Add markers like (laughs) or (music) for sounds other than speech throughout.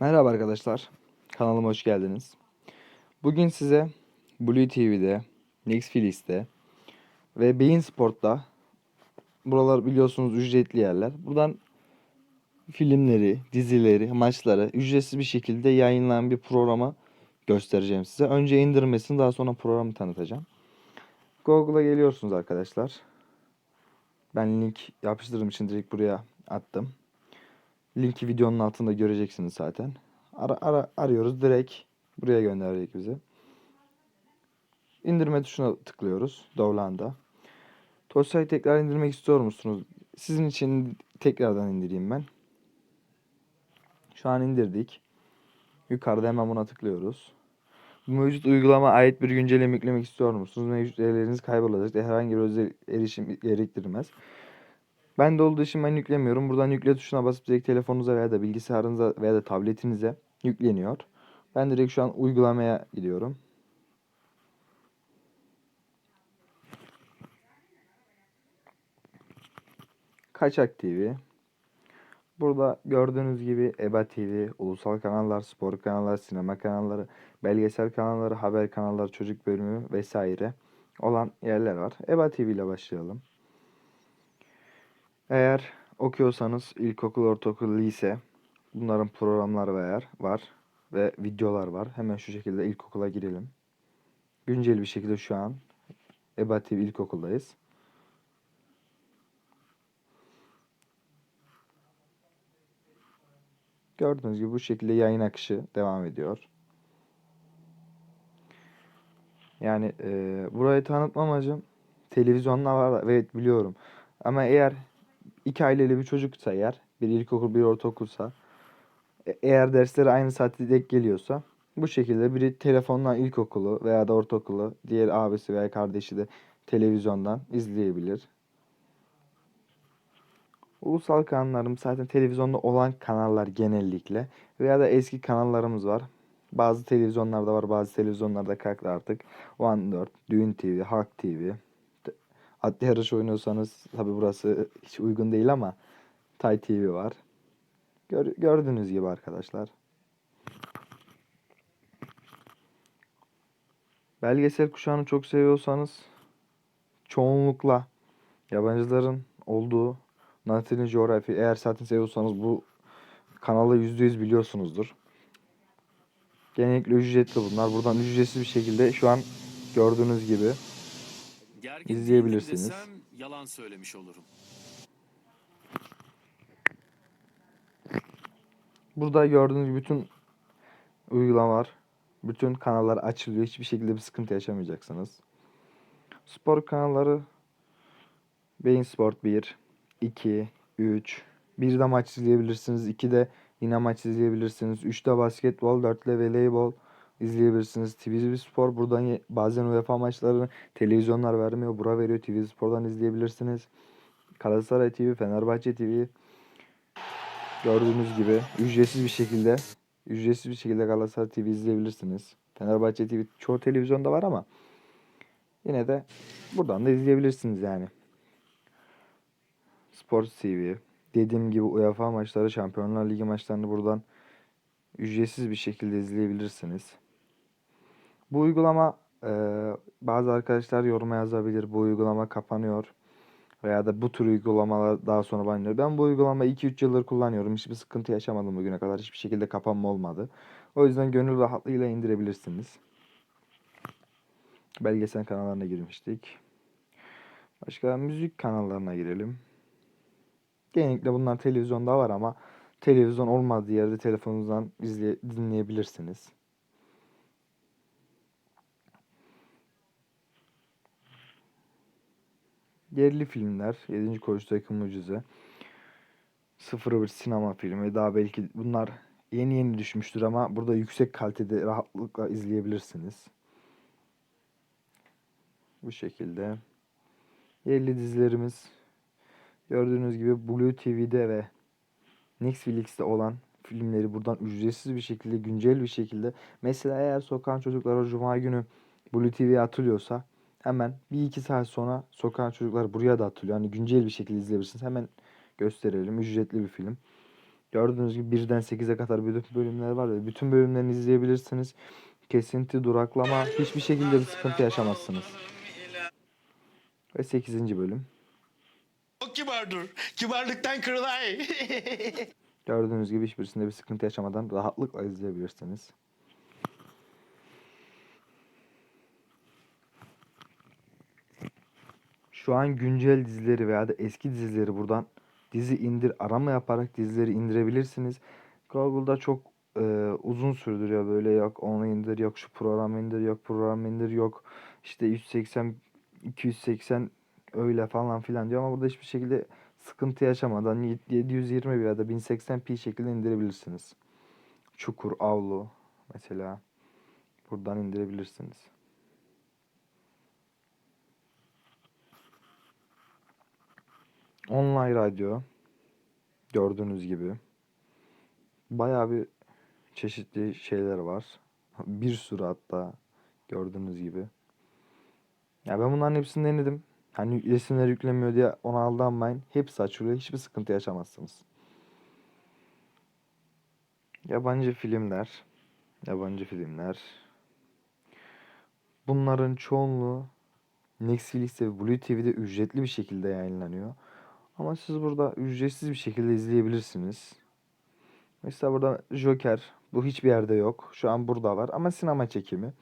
Merhaba arkadaşlar. Kanalıma hoş geldiniz. Bugün size Blue TV'de, Netflix'te ve Bein Sport'ta buralar biliyorsunuz ücretli yerler. Buradan filmleri, dizileri, maçları ücretsiz bir şekilde yayınlanan bir programı göstereceğim size. Önce indirmesini daha sonra programı tanıtacağım. Google'a geliyorsunuz arkadaşlar. Ben link yapıştırdığım için direkt buraya attım. Linki videonun altında göreceksiniz zaten. Ara, ara, arıyoruz direkt buraya gönderecek bizi. İndirme tuşuna tıklıyoruz Dovlan'da. Dosyayı tekrar indirmek istiyor musunuz? Sizin için tekrardan indireyim ben. Şu an indirdik. Yukarıda hemen buna tıklıyoruz. Mevcut uygulama ait bir güncelleme yüklemek istiyor musunuz? Mevcut verileriniz kaybolacak. Herhangi bir özel erişim gerektirmez. Ben de olduğu için ben yüklemiyorum. Buradan yükle tuşuna basıp direkt telefonunuza veya da bilgisayarınıza veya da tabletinize yükleniyor. Ben direkt şu an uygulamaya gidiyorum. Kaçak TV. Burada gördüğünüz gibi EBA TV, ulusal kanallar, spor kanallar, sinema kanalları, belgesel kanalları, haber kanalları, çocuk bölümü vesaire olan yerler var. EBA TV ile başlayalım. Eğer okuyorsanız ilkokul, ortaokul, lise bunların programları var, var ve videolar var. Hemen şu şekilde ilkokula girelim. Güncel bir şekilde şu an EBA TV ilkokuldayız. Gördüğünüz gibi bu şekilde yayın akışı devam ediyor. Yani e, burayı tanıtmam amacım televizyonda var evet biliyorum. Ama eğer iki aileli bir çocuksa eğer bir ilkokul bir ortaokulsa e- eğer dersleri aynı saatte denk geliyorsa bu şekilde biri telefondan ilkokulu veya da ortaokulu diğer abisi veya kardeşi de televizyondan izleyebilir. Ulusal kanallarım zaten televizyonda olan kanallar genellikle veya da eski kanallarımız var. Bazı televizyonlarda var, bazı televizyonlarda kalktı artık. One 4, Düğün TV, Halk TV. Te- Atlı yarış oynuyorsanız tabi burası hiç uygun değil ama Tay TV var. Gör- gördüğünüz gibi arkadaşlar. Belgesel kuşağını çok seviyorsanız çoğunlukla yabancıların olduğu National Geography eğer zaten seviyorsanız bu kanalı %100 biliyorsunuzdur. Genellikle ücretli bunlar. Buradan ücretsiz bir şekilde şu an gördüğünüz gibi Gergin İzleyebilirsiniz. desem yalan söylemiş olurum. burada gördüğünüz bütün uygulamalar, bütün kanallar açılıyor. Hiçbir şekilde bir sıkıntı yaşamayacaksınız. Spor kanalları Bein Sport 1, 2, 3. 1'de maç izleyebilirsiniz. 2'de yine maç izleyebilirsiniz. 3'te basketbol, 4'te voleybol izleyebilirsiniz. TV Spor buradan bazen UEFA maçlarını televizyonlar vermiyor. Bura veriyor. TV Spor'dan izleyebilirsiniz. Galatasaray TV, Fenerbahçe TV gördüğünüz gibi ücretsiz bir şekilde ücretsiz bir şekilde Galatasaray TV izleyebilirsiniz. Fenerbahçe TV çoğu televizyonda var ama yine de buradan da izleyebilirsiniz yani. Sports TV. Dediğim gibi UEFA maçları, Şampiyonlar Ligi maçlarını buradan ücretsiz bir şekilde izleyebilirsiniz. Bu uygulama e, bazı arkadaşlar yoruma yazabilir. Bu uygulama kapanıyor. Veya da bu tür uygulamalar daha sonra banlanıyor. Ben bu uygulamayı 2-3 yıldır kullanıyorum. Hiçbir sıkıntı yaşamadım bugüne kadar. Hiçbir şekilde kapanma olmadı. O yüzden gönül rahatlığıyla indirebilirsiniz. Belgesel kanallarına girmiştik. Başka müzik kanallarına girelim. Genellikle bunlar televizyonda var ama televizyon olmadığı yerde telefonunuzdan izleye, dinleyebilirsiniz. Yerli filmler, 7. Koğuş Takım Mucize, 01 sinema filmi, daha belki bunlar yeni yeni düşmüştür ama burada yüksek kalitede rahatlıkla izleyebilirsiniz. Bu şekilde. Yerli dizilerimiz Gördüğünüz gibi Blue TV'de ve Netflix'te olan filmleri buradan ücretsiz bir şekilde, güncel bir şekilde mesela eğer Sokağın Çocukları Cuma günü Blue TV'ye atılıyorsa hemen bir iki saat sonra Sokağın Çocukları buraya da atılıyor. Hani güncel bir şekilde izleyebilirsiniz. Hemen gösterelim. Ücretli bir film. Gördüğünüz gibi birden 8'e kadar bütün bölümler var ve bütün bölümlerini izleyebilirsiniz. Kesinti, duraklama, hiçbir şekilde bir sıkıntı yaşamazsınız. Ve 8. bölüm. Çok kibardır. Kibarlıktan kırılay. (laughs) Gördüğünüz gibi hiçbirisinde bir sıkıntı yaşamadan rahatlıkla izleyebilirsiniz. Şu an güncel dizileri veya da eski dizileri buradan dizi indir arama yaparak dizileri indirebilirsiniz. Google'da çok e, uzun sürdürüyor böyle yok onu indir yok şu program indir yok program indir yok işte 180 280 öyle falan filan diyor ama burada hiçbir şekilde sıkıntı yaşamadan 720 veya da 1080p şekilde indirebilirsiniz. Çukur, Avlu mesela buradan indirebilirsiniz. Online radyo gördüğünüz gibi bayağı bir çeşitli şeyler var. (laughs) Bir sürü hatta gördüğünüz gibi. Ya ben bunların hepsini denedim. Hani resimler yüklemiyor diye ona aldanmayın. Hepsi açılıyor. Hiçbir sıkıntı yaşamazsınız. Yabancı filmler. Yabancı filmler. Bunların çoğunluğu Netflix ve Blue TV'de ücretli bir şekilde yayınlanıyor. Ama siz burada ücretsiz bir şekilde izleyebilirsiniz. Mesela burada Joker. Bu hiçbir yerde yok. Şu an burada var ama sinema çekimi.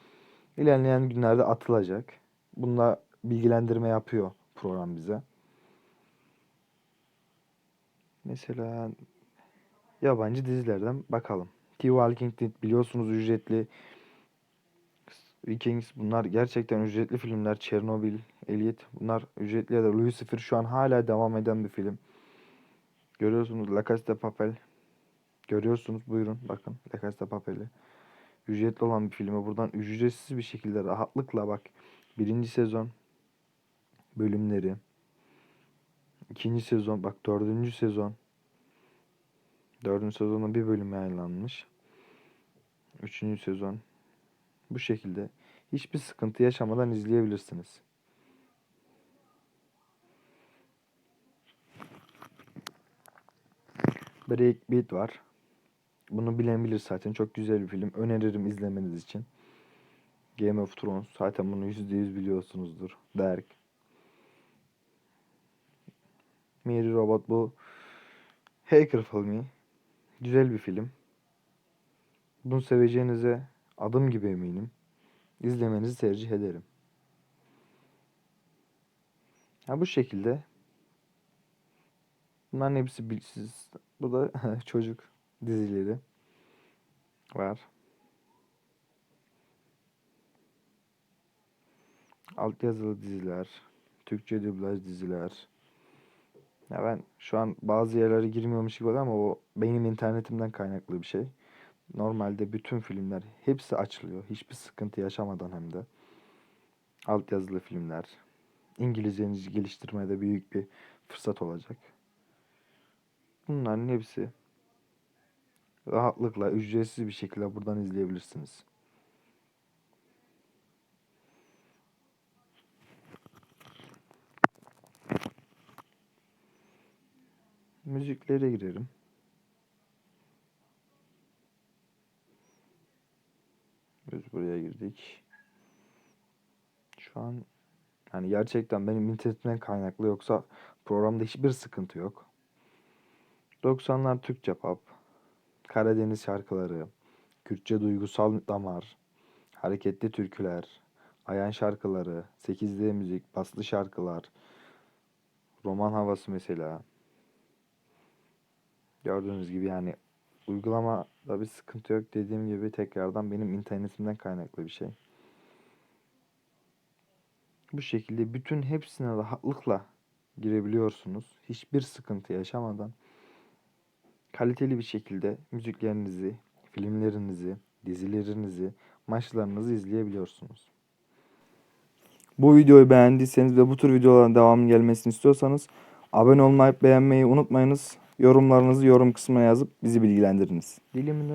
İlerleyen günlerde atılacak. Bununla bilgilendirme yapıyor program bize. Mesela yabancı dizilerden bakalım. The Walking Dead biliyorsunuz ücretli. Vikings bunlar gerçekten ücretli filmler. Chernobyl, Elite bunlar ücretli ya da Lucifer şu an hala devam eden bir film. Görüyorsunuz La Casa de Papel. Görüyorsunuz buyurun bakın La Casa de Papel'i. Ücretli olan bir filmi buradan ücretsiz bir şekilde rahatlıkla bak. Birinci sezon bölümleri. ikinci sezon bak dördüncü sezon. Dördüncü sezonda bir bölüm yayınlanmış. Üçüncü sezon. Bu şekilde hiçbir sıkıntı yaşamadan izleyebilirsiniz. Breakbeat var. Bunu bilen bilir zaten. Çok güzel bir film. Öneririm izlemeniz için. Game of Thrones. Zaten bunu %100 biliyorsunuzdur. Dark. Mary Robot bu. Hacker filmi. Güzel bir film. Bunu seveceğinize adım gibi eminim. İzlemenizi tercih ederim. Ha bu şekilde. Bunların hepsi bilsiz. Bu da (laughs) çocuk dizileri var. Altyazılı diziler, Türkçe dublaj diziler. Ya ben şu an bazı yerlere girmiyormuş gibi ama o benim internetimden kaynaklı bir şey. Normalde bütün filmler hepsi açılıyor. Hiçbir sıkıntı yaşamadan hem de. Altyazılı filmler. İngilizcenizi geliştirmede büyük bir fırsat olacak. Bunların hepsi rahatlıkla ücretsiz bir şekilde buradan izleyebilirsiniz. Müziklere girelim. Biz buraya girdik. Şu an yani gerçekten benim internetimden kaynaklı yoksa programda hiçbir sıkıntı yok. 90'lar Türkçe pop, Karadeniz şarkıları, Kürtçe duygusal damar, hareketli türküler, ayan şarkıları, 8D müzik, baslı şarkılar, roman havası mesela. Gördüğünüz gibi yani uygulamada bir sıkıntı yok dediğim gibi tekrardan benim internetimden kaynaklı bir şey. Bu şekilde bütün hepsine rahatlıkla girebiliyorsunuz. Hiçbir sıkıntı yaşamadan kaliteli bir şekilde müziklerinizi, filmlerinizi, dizilerinizi, maçlarınızı izleyebiliyorsunuz. Bu videoyu beğendiyseniz ve bu tür videoların devamı gelmesini istiyorsanız abone olmayı, beğenmeyi unutmayınız. Yorumlarınızı yorum kısmına yazıp bizi bilgilendiriniz. Dilimin